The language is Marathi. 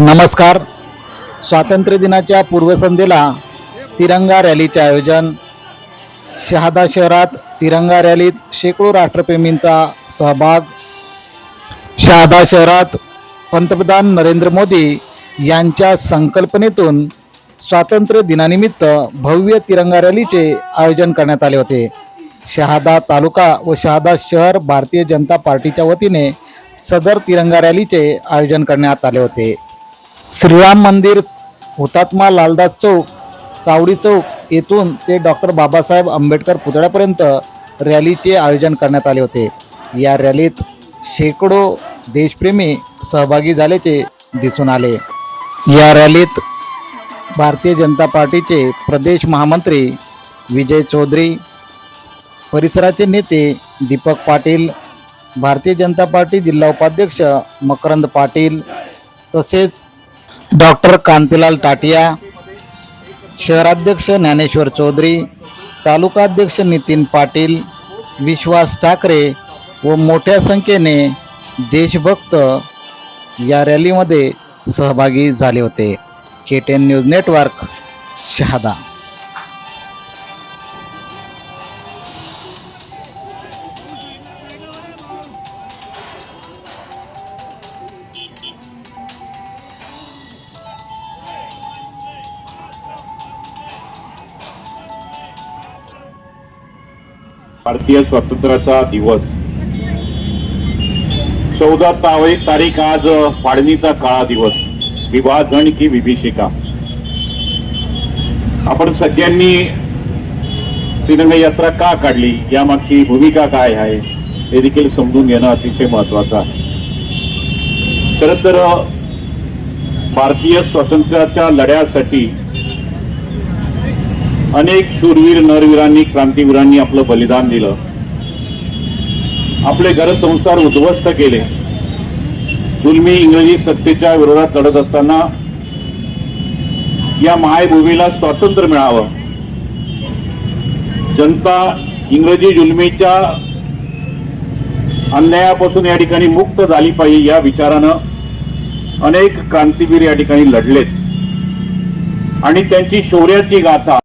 नमस्कार. स्वातंत्र्य दिनाच्या पूर्वसंध्येला तिरंगा रॅलीचे आयोजन. शहादा शहरात तिरंगा रॅलीत शेकडो राष्ट्रप्रेमींचा सहभाग. शहादा शहरात पंतप्रधान नरेंद्र मोदी यांच्या संकल्पनेतून स्वातंत्र्य दिनानिमित्त भव्य तिरंगा रॅलीचे आयोजन करण्यात आले होते. शहादा तालुका व शहादा शहर भारतीय जनता पार्टीच्या वतीने सदर तिरंगा रॅलीचे आयोजन करण्यात आले होते. श्रीराम मंदिर हुतात्मा लालदास चौक चावडी चौक येथून ते डॉक्टर बाबासाहेब आंबेडकर पुतळ्यापर्यंत रॅलीचे आयोजन करण्यात आले होते. या रॅलीत शेकडो देशप्रेमी सहभागी झाल्याचे दिसून आले. या रॅलीत भारतीय जनता पार्टीचे प्रदेश महामंत्री विजय चौधरी परिसराचे नेते दीपक पाटील भारतीय जनता पार्टी जिल्हा उपाध्यक्ष मकरंद पाटील तसेच डॉक्टर कांतीलाल टाटिया शहराध्यक्ष ज्ञानेश्वर चौधरी तालुकाध्यक्ष नितीन पाटील विश्वास ठाकरे व मोठ्या संख्येने देशभक्त या रॅलीमध्ये सहभागी झाले होते. K ten news network Shahada. भारतीय स्वातंत्र्याचा दिवस. चौदा तारीख आज फाळणीचा काळा दिवस. विभाजन की विभीषिका. आपण सगळ्यांनी तिरंगा यात्रा का काढली? यामागची भूमिका काय आहे? हे देखील समजून घेणं अतिशय महत्वाचं आहे. खरं तर भारतीय स्वातंत्र्याच्या लढ्यासाठी अनेक शूरवीर नरवीरांनी क्रांतीवीरांनी आपलं बलिदान दिलं. आपले घर संसार उद्ध्वस्त केले. जुलमी इंग्रजी सत्तेच्या विरोधात लढत असताना या मायभूमीला स्वातंत्र्य मिळावं. जनता इंग्रजी जुलमीच्या अन्यायापासून या ठिकाणी मुक्त झाली पाहिजे या विचारानं अनेक क्रांतीवीर या ठिकाणी लढलेत. आणि त्यांची शौर्याची गाथा